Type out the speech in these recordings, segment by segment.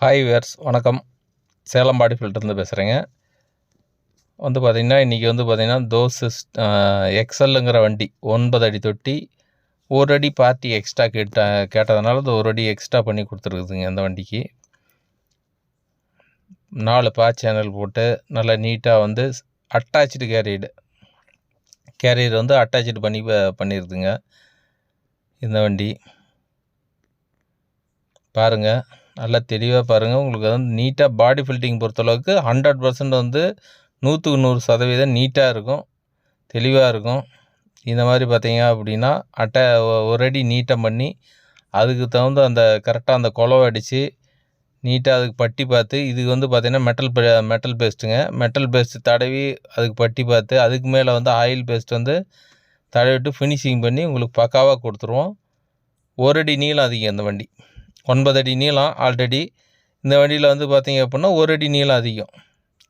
Hi verse வணக்கம். சேலம் பாடி ஃபில்டர்லேருந்து பேசுகிறேங்க வந்து பார்த்திங்கன்னா இன்றைக்கி வந்து பார்த்திங்கன்னா தோசஸ் எக்ஸல்லுங்கிற வண்டி ஒன்பது அடி தொட்டி ஒரு அடி பார்ட்டி எக்ஸ்ட்ரா கேட்ட கேட்டதுனால அது ஒரு அடி எக்ஸ்ட்ரா பண்ணி கொடுத்துருக்குதுங்க அந்த வண்டிக்கு. நாலு பா சேனல் போட்டு நல்லா நீட்டாக வந்து அட்டாச்சு கேரியடு கேரியர் வந்து அட்டாச்சு பண்ணி ப- பண்ணியிருக்குங்க இந்த வண்டி. பாருங்கள் நல்லா தெளிவாக பாருங்கள் உங்களுக்கு வந்து நீட்டாக பாடி ஃபில்டிங் பொறுத்தளவுக்கு ஹண்ட்ரட் பர்சன்ட் வந்து நூற்றுக்கு நூறு சதவீதம் நீட்டாக இருக்கும். தெளிவாக இருக்கும். இந்த மாதிரி பார்த்தீங்க அப்படின்னா அட்டை ஒரு அடி நீட்டாக பண்ணி அதுக்கு தகுந்த அந்த கரெக்டாக அந்த குளவை அடித்து நீட்டாக அதுக்கு பட்டி பார்த்து இது வந்து பார்த்திங்கன்னா மெட்டல் மெட்டல் பேஸ்ட்டுங்க மெட்டல் பேஸ்ட்டு தடவி அதுக்கு பட்டி பார்த்து அதுக்கு மேலே வந்து ஆயில் பேஸ்ட் வந்து தடவிட்டு ஃபினிஷிங் பண்ணி உங்களுக்கு பக்காவாக கொடுத்துருவோம். ஒரு அடி நீளம் அதிகம் இந்த வண்டி. ஒன்பது அடி நீளம் ஆல்ரெடி இந்த வண்டியில் வந்து பார்த்தீங்க அப்படின்னா ஒரு அடி நீளம் அதிகம்.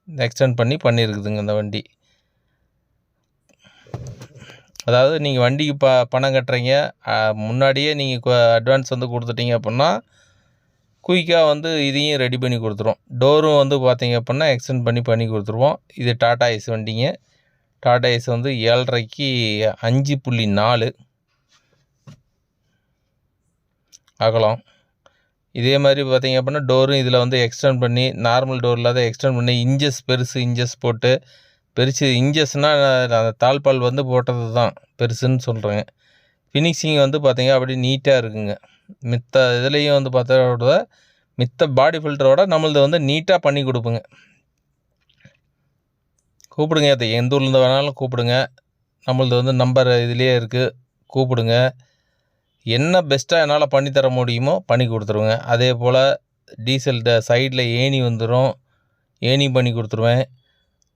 எக்ஸ்டெண்ட் பண்ணி பண்ணியிருக்குதுங்க இந்த வண்டி. அதாவது நீங்கள் வண்டிக்கு ப பணம் கட்டுறீங்க. முன்னாடியே நீங்கள் அட்வான்ஸ் வந்து கொடுத்துட்டீங்க அப்படின்னா குயிக்காக வந்து இதையும் ரெடி பண்ணி கொடுத்துருவோம் டோரும் வந்து பார்த்திங்க அப்படின்னா எக்ஸ்டெண்ட் பண்ணி பண்ணி கொடுத்துருவோம். இது டாடா ஐஸ் வண்டிங்க. டாடா ஐஸ் வந்து ஏழரைக்கு அஞ்சு புள்ளி நாலு. அகலம். இதே மாதிரி பார்த்தீங்க அப்படின்னா டோரும் இதில் வந்து எக்ஸ்டெண்ட் பண்ணி நார்மல் டோர் இல்லாத எக்ஸ்டெண்ட் பண்ணி இன்ஜஸ் பெருசு இன்ஜஸ் போட்டு பெருசு இன்ஜஸ்னால் அந்த தாழ்பால் வந்து போட்டது தான் பெருசுன்னு சொல்கிறேங்க ஃபினிஷிங் வந்து பார்த்திங்க அப்படி நீட்டாக இருக்குங்க. மித்த இதுலேயும் வந்து பார்த்தா மித்த பாடி ஃபில்டரோட நம்மளது வந்து நீட்டாக பண்ணி கொடுப்போங்க. கூப்பிடுங்க அது எந்த ஊர்லேருந்து வேணாலும் கூப்பிடுங்க. நம்மளது வந்து நம்பர் இதுலேயே இருக்குது கூப்பிடுங்க. என்ன பெஸ்ட்டாக என்னால் பண்ணி தர முடியுமோ பண்ணி கொடுத்துருவேங்க அதே போல் டீசல் சைடில் ஏணி வந்துடும் ஏணி பண்ணி கொடுத்துருவேன்.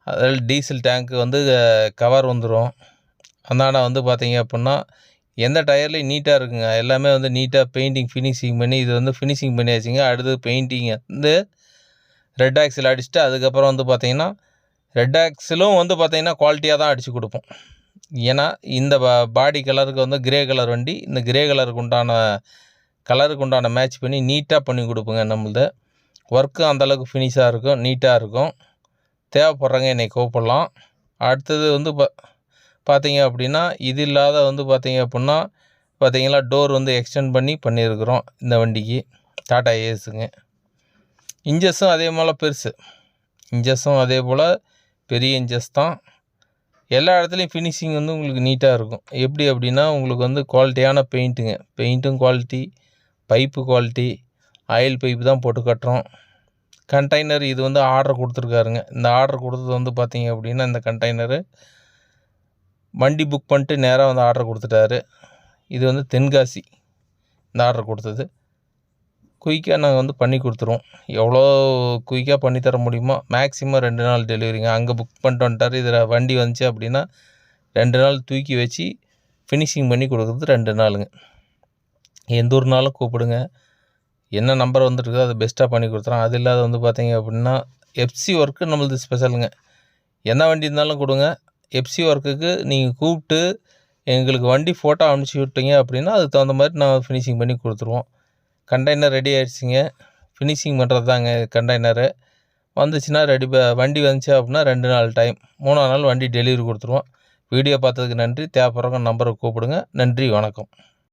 அதில் டீசல் டேங்க்கு வந்து கவர் வந்துடும் அதனால் வந்து பார்த்தீங்க அப்புடின்னா எந்த டயர்லேயும் நீட்டாக இருக்குங்க. எல்லாமே வந்து நீட்டாக பெயிண்டிங் ஃபினிஷிங் பண்ணி இது வந்து ஃபினிஷிங் பண்ணியாச்சுங்க. அடுத்து பெயிண்டிங் வந்து ரெட் ஆக்சில் அடிச்சுட்டு அதுக்கப்புறம் வந்து பார்த்திங்கன்னா ரெட் ஆக்ஸிலும் வந்து பார்த்திங்கன்னா குவாலிட்டியாக தான் அடித்து கொடுப்போம். ஏன்னா இந்த பா- பாடி கலருக்கு வந்து கிரே கலர் வண்டி இந்த கிரே கலருக்கு உண்டான கலருக்கு உண்டான மேட்ச் பண்ணி நீட்டாக பண்ணி கொடுப்போங்க நம்மளது. ஒர்க்கும் அந்தளவுக்கு ஃபினிஷாக இருக்கும் நீட்டாக இருக்கும். தேவைப்படுறவங்க என்னை கூப்பிடலாம். அடுத்தது வந்து பா பார்த்தீங்க அப்படின்னா இது இல்லாத வந்து பார்த்தீங்க அப்படின்னா பார்த்தீங்களா டோர் வந்து எக்ஸ்டெண்ட் பண்ணி பண்ணியிருக்கிறோம் இந்த வண்டிக்கு. டாடா ஏஸுங்க இன்ஜஸும் அதே போல் பெருசு. இன்ஜஸும் அதே போல் பெரிய இன்ஜஸ் தான். எல்லா இடத்துலையும் ஃபினிஷிங் வந்து உங்களுக்கு நீட்டாக இருக்கும். எப்படி அப்படின்னா உங்களுக்கு வந்து குவாலிட்டியான பெயிண்ட்டுங்க பெயிண்ட்டும் quality pipe quality oil pipe தான் போட்டு கட்டுறோம். கண்டெய்னர் இது வந்து ஆர்டர் கொடுத்துருக்காருங்க. இந்த ஆர்டர் கொடுத்தது வந்து பார்த்தீங்க அப்படின்னா இந்த கண்டெய்னரு வண்டி புக் பண்ணிட்டு நேராக வந்து ஆர்டர் கொடுத்துட்டாரு. இது வந்து தென்காசி. இந்த ஆர்டர் கொடுத்தது. குயிக்காக நாங்கள் வந்து பண்ணி கொடுத்துருவோம். எவ்வளோ குயிக்காக பண்ணி தர முடியுமோ மேக்ஸிமம் ரெண்டு நாள் டெலிவரிங்க அங்கே புக் பண்ணிட்டு வந்துட்டார். இதில் வண்டி வந்துச்சு அப்படின்னா ரெண்டு நாள் தூக்கி வச்சு ஃபினிஷிங் பண்ணி கொடுக்குறது ரெண்டு நாளுங்க. எந்த ஒரு நாளும் கூப்பிடுங்க. என்ன நம்பர் வந்துருக்குதோ அதை பெஸ்ட்டாக பண்ணி கொடுத்துறோம். அது இல்லாத வந்து பார்த்தீங்க அப்படின்னா எஃப்சி ஒர்க்கு நம்மளது ஸ்பெஷலுங்க என்ன வண்டி இருந்தாலும் கொடுங்க. எஃப்சி ஒர்க்குக்கு நீங்கள் கூப்பிட்டு எங்களுக்கு வண்டி ஃபோட்டோ அனுப்பிச்சி விட்டீங்க அப்படின்னா அதுக்கு தகுந்த மாதிரி நான் ஃபினிஷிங் பண்ணி கொடுத்துருவோம். கண்டெய்னர் ரெடி ஆகிடுச்சிங்க ஃபினிஷிங் பண்ணுறது தாங்க கண்டெய்னரு வந்துச்சுன்னா ரெடி வண்டி வந்துச்சு அப்படின்னா ரெண்டு நாள் டைம் மூணாவது நாள் வண்டி டெலிவரி கொடுத்துருவோம். வீடியோ பார்த்ததுக்கு நன்றி. தேவைப்படுறவங்க நம்பரை கூப்பிடுங்க. நன்றி. வணக்கம்.